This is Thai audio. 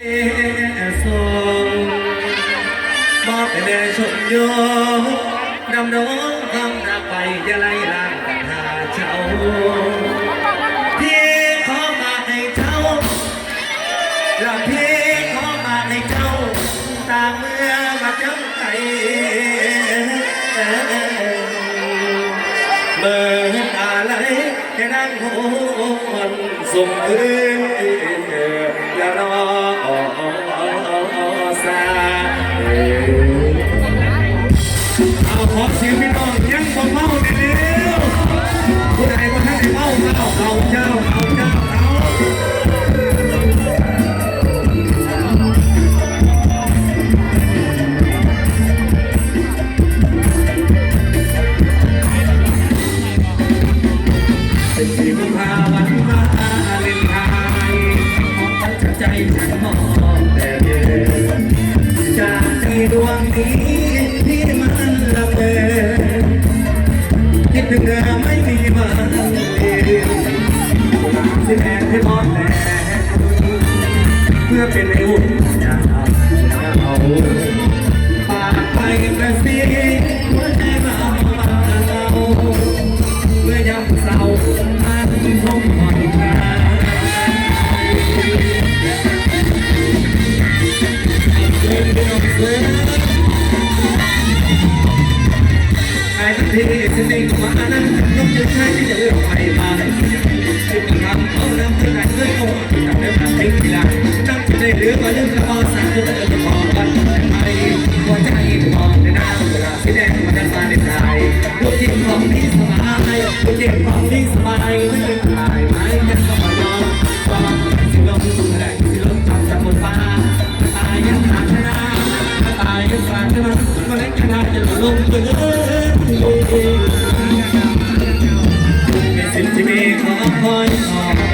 เอสงมอบให้แม่ชมโยดำรงความรักไปอย่าไล่ล่างกันหาเขอเสียงพี่น้องยังบ่เมาเดียวผู้ใดบ่ทันได้เมาเอาเอาเจ้าเอาเจ้าเอาเป็นที่พึ่งพาวันมาเลนไทยของใจฉันมองแต่เดินจากที่ดวงนี้ สิแอบให้มองแลเพื่อเป็นในอุ่นยามเอาปากไปกระซิบหัวใจมาเอาเมื่อยามเศร้าอันคงผ่อนคาเดินเดินเดินไอ้ที่สิ่งที่มานั้นน้องจะใช้ที่จะเลือกไปมา ที่สบายไม่เป็นไรไม่ยังก็ยอมก็สิลงอะไรสิลงจำจากบนฟ้าตายยังขาดชนะตายยังขาดชนะก็เล็กขนาดจะลงไปเลยสิ่งที่มีขอคอยต่อ